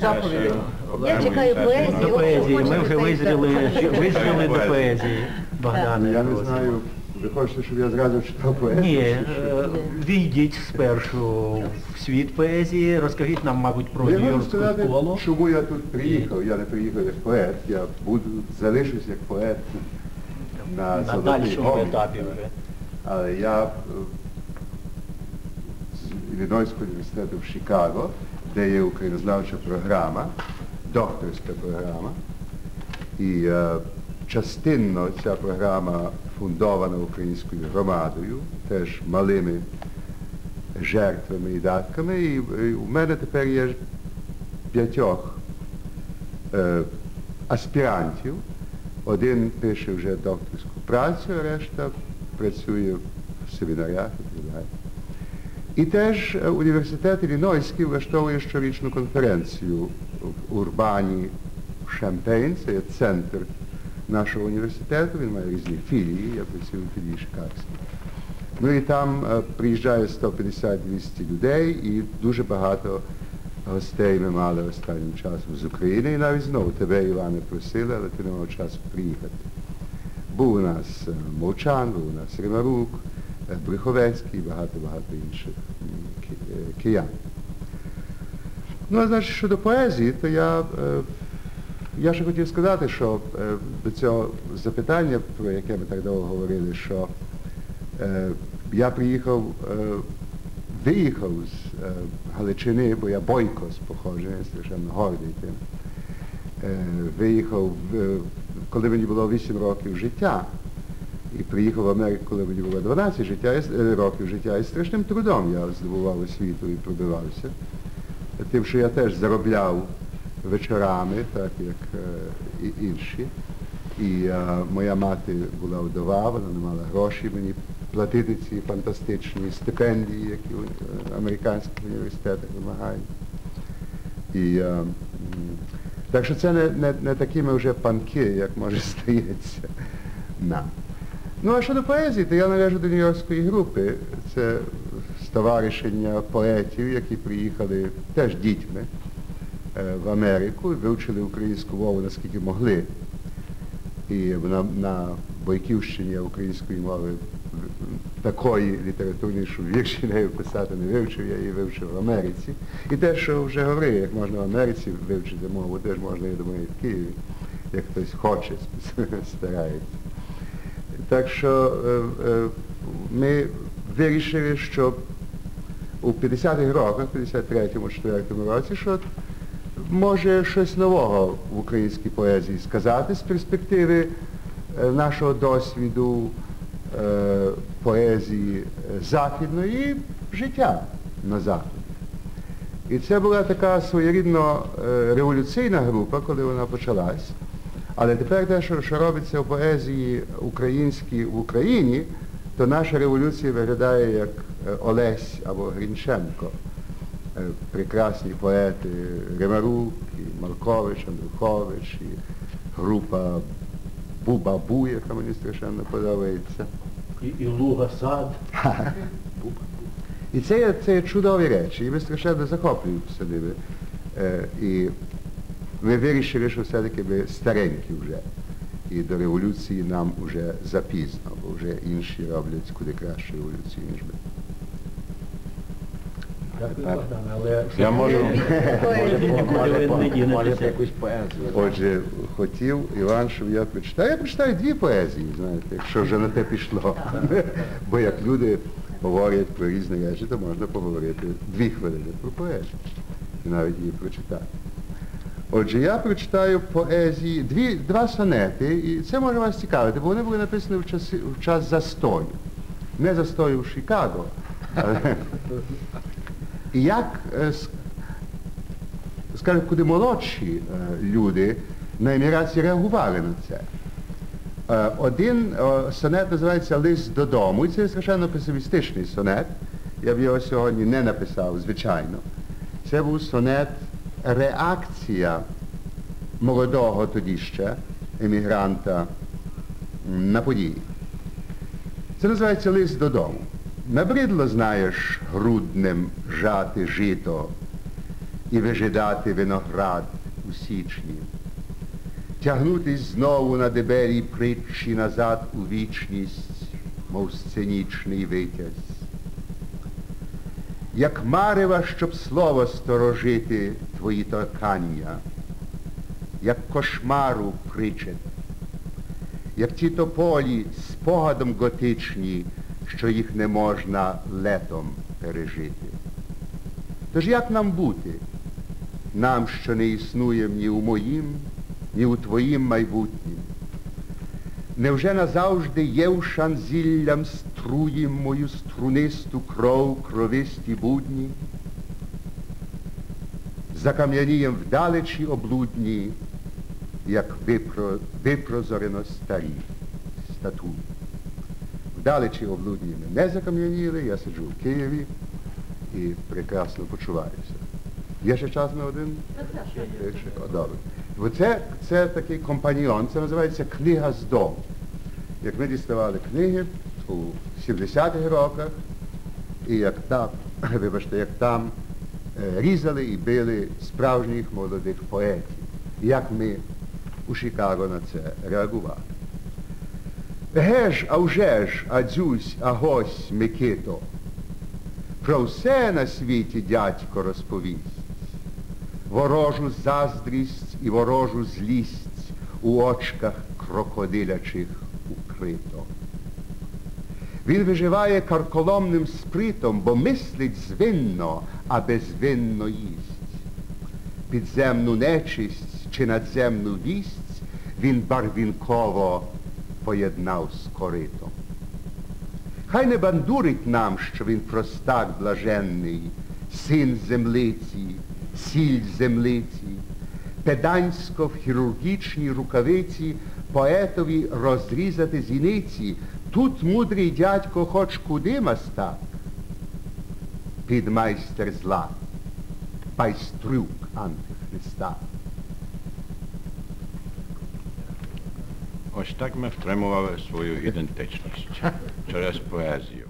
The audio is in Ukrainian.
заповіді. Я чекаю поезії. До поезії. Ми вже визріли, визріли до поезії. Богдане. Я не знаю, ви хочете, щоб я зразу читав поезію? Ні, е, війдіть спершу в світ поезії, розкажіть нам, мабуть, про Я Нью-Йоркську школу. чому я тут приїхав. Я не приїхав як поет, я буду, залишусь як поет на, На дальшому Гомі. етапі вже. Але я е, з Іллінойського університету в Чикаго, де є українознавча програма, докторська програма. І е, частинно ця програма фундована українською громадою, теж малими жертвами і датками. І, і у мене тепер є п'ятьох е, аспірантів. Один пише вже докторську працю, а решта працює в семінарях і так далі. І теж е, університет Іллінойський влаштовує щорічну конференцію в Урбані в Шемпейн, це є центр нашого університету, він має різні філії, я працюю в філії Шикарській. Ну і там е, приїжджає 150-200 людей і дуже багато гостей ми мали останнім часом з України. І навіть знову тебе, Іване, просили, але ти не мав часу приїхати. Був у нас е, Мовчан, був у нас Римарук, Бриховецький і багато-багато інших киян. Ну, а значить, щодо поезії, то я, е, я ще хотів сказати, що е, до цього запитання, про яке ми так довго говорили, що е, я приїхав, виїхав з Галичини, бо я бойко з походження, страшенно гордий тим. Виїхав, коли мені було 8 років життя, і приїхав в Америку, коли мені було 12 життя, е, років життя, і страшним трудом я здобував освіту і пробивався. Тим, що я теж заробляв вечорами, так як е, і інші. І е, моя мати була вдова, вона не мала грошей мені платити ці фантастичні стипендії, які в е, американських університетах вимагають. І, е, так що це не, не, не такі вже панки, як може стається нам. Ну а щодо поезії, то я належу до Нью-Йоркської групи. Це стоваришення поетів, які приїхали теж дітьми е, в Америку вивчили українську мову наскільки могли. І на, на Бойківщині української мови такої літературної, що вірші нею писати не вивчив, я її вивчив в Америці. І те, що вже говорив, як можна в Америці вивчити мову, теж можна, я думаю, і в Києві, як хтось хоче, старається. Так що е, е, ми вирішили, що у 50-х роках, 53-му, 4-му році, що може щось нового в українській поезії сказати з перспективи е, нашого досвіду поезії західної і життя на Заході. І це була така своєрідно революційна група, коли вона почалась. Але тепер те, що, що робиться в поезії українській в Україні, то наша революція виглядає як е, Олесь або Грінченко. Е, Прекрасні поети Римарук, і Малкович, Андрухович, і група Бубабу, яка мені страшенно подобається. І, і луга сад. І це є, це є чудові речі, і ми страшенно захоплюємося ними. Е, і ми вирішили, що все-таки ми старенькі вже. І до революції нам вже запізно, бо вже інші роблять куди кращу революцію, ніж ми. Дякую, Богдане, але Я можу, Може, ви якусь поезію. Отже, хотів Іван, щоб я прочитав. Я прочитаю дві поезії, знаєте, якщо вже на те пішло. Бо як люди говорять про різні речі, то можна поговорити дві хвилини про поезію. І навіть її прочитати. Отже, я прочитаю поезії, дві, два сонети, і це може вас цікавити, бо вони були написані в, часи, в час застою. Не застою в Чикаго. але- І як, е, скажімо, куди молодші е, люди на еміграції реагували на це. Е, Один сонет називається Лист додому, і це страшенно песимістичний сонет. Я б його сьогодні не написав, звичайно. Це був сонет реакція молодого тоді ще емігранта на події. Це називається лист додому. Набридло, знаєш, грудним жати жито, і вижидати виноград у січні, тягнутись знову на дебелій притчі назад у вічність, мов сценічний витязь. Як марева, щоб слово сторожити твої торкання, як кошмару причет, як ті тополі спогадом готичні, що їх не можна летом пережити. Тож як нам бути? Нам, що не існуєм ні у моїм, ні у твоїм майбутнім. Невже назавжди євшан зіллям струїм мою струнисту кров кровисті будні? Закам'янієм вдалечі облудні, як випро, випрозорено старі статуї. Вдалечі облудні ми не закам'яніли, я сиджу в Києві і прекрасно почуваюся. Є ще час на один? Добре. Бо це, це такий компаньйон, це називається книга з дому. Як ми діставали книги у 70-х роках, і як там, вибачте, як там е, різали і били справжніх молодих поетів. Як ми у Чикаго на це реагували. Геж, а вже ж, а дзюсь, а гось, Микито, про все на світі дядько розповість, ворожу заздрість і ворожу злість у очках крокодилячих укрито. Він виживає карколомним спритом, бо мислить звинно, а безвинно їсть. Підземну нечисть чи надземну вість він барвінково поєднав з коритом. Хай не бандурить нам, що він простак блаженний, син землиці, сіль землиці, педансько в хірургічній рукавиці поетові розрізати зіниці, тут мудрий дядько хоч куди маста, підмайстер зла, пайстрюк антихриста. Ось так ми втримували свою ідентичність через поезію.